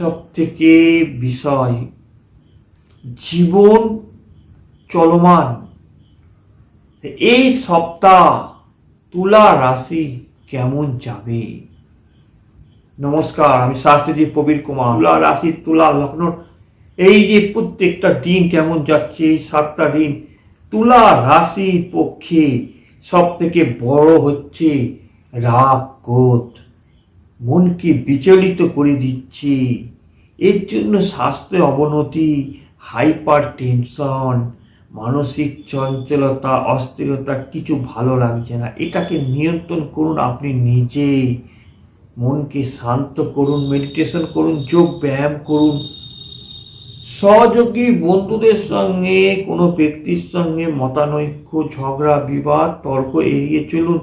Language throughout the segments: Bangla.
সব থেকে বিষয়, জীবন চলমান। এই সপ্তাহ তুলা রাশি কেমন যাবে? নমস্কার, আমি শাস্ত্রী প্রবীর কুমার। তুলা রাশি, তুলা লগ্ন, এই যে প্রত্যেকটা দিন কেমন যাচ্ছে, এই সাতটা দিন তুলা রাশি পক্ষে সব থেকে বড় হচ্ছে রাগ, ক্রোধ। মনকে বিচলিত করে দিচ্ছে। এর জন্য স্বাস্থ্যের অবনতি হাইপার টেনশন মানসিক চঞ্চলতা, অস্থিরতা কিছু ভালো লাগছে না। এটাকে নিয়ন্ত্রণ করুন আপনি নিজে। মনকে শান্ত করুন মেডিটেশন করুন, যোগ ব্যায়াম করুন। সহযোগী বন্ধুদের সঙ্গে, কোনো ব্যক্তির সঙ্গে মতানৈক্য, ঝগড়া, বিবাদ, তর্ক এড়িয়ে চলুন।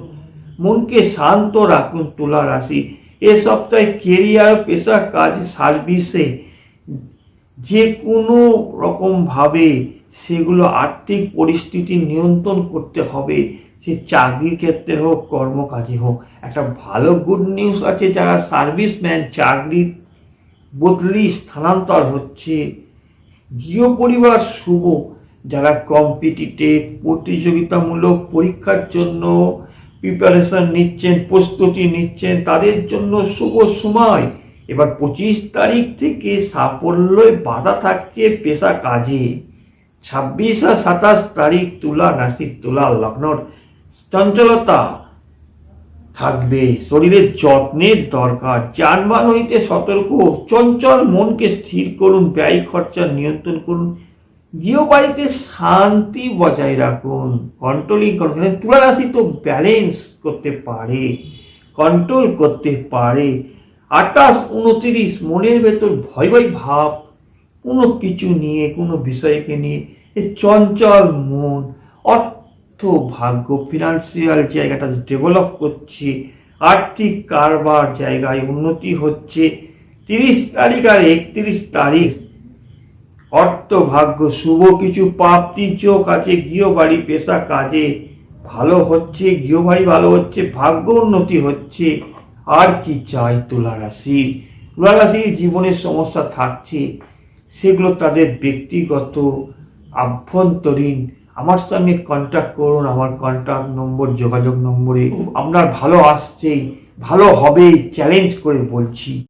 মনকে শান্ত রাখুন তুলা রাশি। এ সপ্তাহে কেরিয়ার, পেশা, কাজ, সার্ভিসে যে কোনো রকমভাবে সেগুলো আর্থিক পরিস্থিতি নিয়ন্ত্রণ করতে হবে। সে চাকরির ক্ষেত্রে হোক, কর্মকাজে হোক। একটা ভালো গুড নিউজ আছে, যারা সার্ভিস সার্ভিসম্যান চাকরির বদলি স্থানান্তর হচ্ছে। গৃহ পরিবার শুভ, যারা কম্পিটিটিভ প্রতিযোগিতামূলক পরীক্ষার জন্য প্রিপারেশন নিচ্ছেন, প্রস্তুতি নিচ্ছেন, তাদের জন্য শুভ সময়। এবার পঁচিশ তারিখ থেকে সাফল্যে বাধা থাকছে পেশা কাজে। ছাব্বিশ আর সাতাশ তারিখ তুলা, নাসিক তুলা, লগ্নর চঞ্চলতা থাকবে। শরীরের যত্নের দরকার, যানবাহন হইতে সতর্ক, চঞ্চল মনকে স্থির করুন, ব্যয় খরচা নিয়ন্ত্রণ করুন গৃহবাড়িতে শান্তি বজায় রাখুন কন্ট্রোলিং করুন তুলা রাশি তো ব্যালেন্স করতে পারে কন্ট্রোল করতে পারে। আঠাশ, উনত্রিশ, মনের ভেতর ভয় ভয় ভাব, কোনো কিছু নিয়ে, কোনো বিষয়কে নিয়ে, এ চঞ্চল মন, অর্থ ভাগ্য ফিনান্সিয়াল জায়গাটা ডেভেলপ করছে, আর্থিক কারবার জায়গায় উন্নতি হচ্ছে, তিরিশ তারিখ আর একত্রিশ তারিখ অর্থ ভাগ্য শুভ কিছু প্রাপ্তি যোগ আছে গৃহবাড়ি পেশা কাজে ভালো হচ্ছে গৃহবাড়ি ভালো হচ্ছে ভাগ্য উন্নতি হচ্ছে আর কি চাই তুলা রাশি? তুলা রাশির জীবনের সমস্যা থাকছে সেগুলো তাদের ব্যক্তিগত আভ্যন্তরীণ। আমার সঙ্গে কন্ট্যাক্ট করুন আমার কন্ট্যাক্ট নম্বর যোগাযোগ নম্বরে। আপনার ভালো আসছেই ভালো হবে চ্যালেঞ্জ করে বলছি।